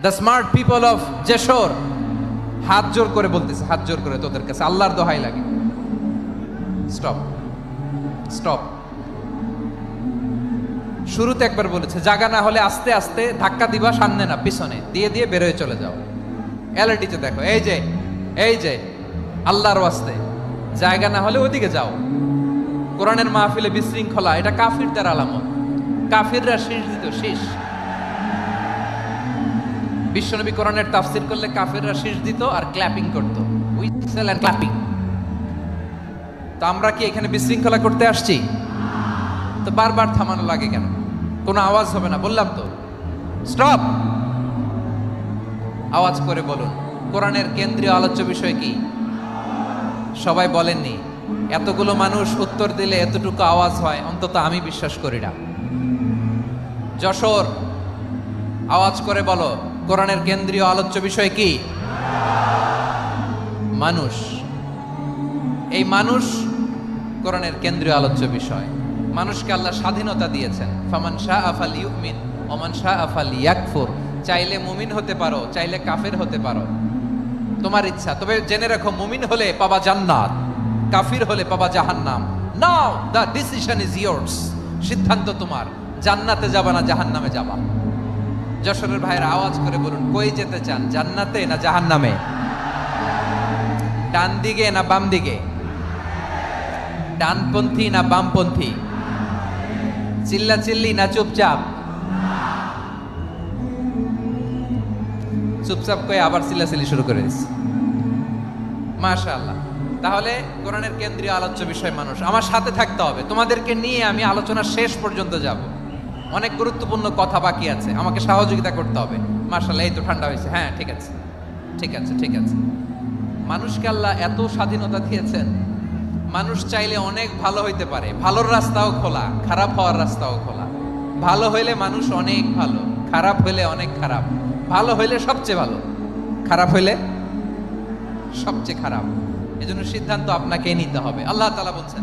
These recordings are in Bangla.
The smart people of Jessore হাত জোর করে বলতেছে, হাত জোর করে তোদের কাছে, আল্লাহর দোহাই লাগে। স্টপ স্টপ শুরুতে একবার বলেছে জায়গা না হলে আস্তে আস্তে ধাক্কা দিবা সামনে না, পিছনে, দিয়ে দিয়ে বেরোয় চলে যাও। এলআরটিতে দেখো, এই যে এই যে, আল্লাহর ওয়াস্তে, জায়গা না হলে ওদিকে যাও। কোরআনের মাহফিলে বিশৃঙ্খলা, এটা কাফিরদের আলামত। কাফিররা শীষ দিত, শীষ। বিশ্বনবী কোরআনের তাফসির করলে কাফিররা শীষ দিত আর ক্ল্যাপিং করত। উইসেল আর ক্ল্যাপিং তো আমরা কি এখানে বিশৃঙ্খলা করতে আসছি? তো বারবার থামানো লাগে কেন? কোনো আওয়াজ হবে না, বললাম তো। স্টপ আওয়াজ করে বলুন, কোরআনের কেন্দ্রীয় আলোচ্য বিষয় কি? সবাই বলেননি, এতগুলো মানুষ উত্তর দিলে এতটুকু আওয়াজ হয়, অন্তত আমি বিশ্বাস করি না। যশোর, আওয়াজ করে বলো কোরআনের কেন্দ্রীয় আলোচ্য বিষয় কি? মানুষ। এই মানুষ কোরআনের কেন্দ্রীয় আলোচ্য বিষয়। মানুষকে আল্লাহ স্বাধীনতা দিয়েছেন। ফামান শাহ আফাল ইউমিন ওমান শাহ আফাল ইয়াকফুর চাইলে মুমিন হতে পারো, চাইলে কাফের হতে পারো। তোমার ইচ্ছা। তবে জেনে রাখো, মুমিন হলে পাবা জান্নাত। কাফির হলে পাবা জাহান্নাম। Now the decision is yours সিদ্ধান্ত তোমার। জান্নাতে যাবা না, জাহান্নামে যাবা। যশোরের ভাইয়ের আওয়াজ করে বলুন, কই যেতে চান, জান্নাতে না জাহান্নামে? ডান দিকে না বাম দিকে? ডানপন্থী না বামপন্থী? চিল্লা চিল্লি না চুপচাপ? চুপচাপ করে আবার চিল্লাচিল্লি শুরু করে দিচ্ছে মাশাআল্লাহ। তাহলে কোরআনের কেন্দ্রীয় আলোচ্য বিষয় মানুষ। আমার সাথে থাকতে হবে। তোমাদেরকে নিয়ে আমি আলোচনা শেষ পর্যন্ত যাব। অনেক গুরুত্বপূর্ণ কথা বাকি আছে। আমাকে সহযোগিতা করতে হবে। মাশাআল্লাহ, এই তো ঠান্ডা হয়েছে। হ্যাঁ ঠিক আছে। ঠিক আছে ঠিক আছে। মানুষকে আল্লাহ এত স্বাধীনতা দিয়েছেন। মানুষ চাইলে অনেক ভালো হইতে পারে। ভালোর রাস্তাও খোলা, খারাপ হওয়ার রাস্তাও খোলা। ভালো হইলে মানুষ অনেক ভালো, খারাপ হইলে অনেক খারাপ। ভালো হইলে সবচেয়ে ভালো। খারাপ হইলে সবচেয়ে খারাপ। এজন্য সিদ্ধান্ত আপনাকে নিতে হবে। আল্লাহ তালা বলছেন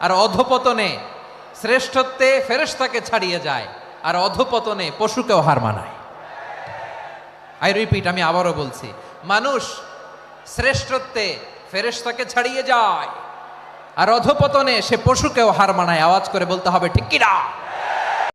আর অধপতনে শ্রেষ্ঠত্বে ফেরেশতাকে ছাড়িয়ে যায়, আর অধপতনে পশুকেও হার মানায়। আই রিপিট আমি আবারও বলছি, মানুষ শ্রেষ্ঠত্বে ফেরেশতাকে ছাড়িয়ে যায়, আর অধপতনে সে পশুকেও হার মানায়। আওয়াজ করে বলতে হবে, ঠিক কিনা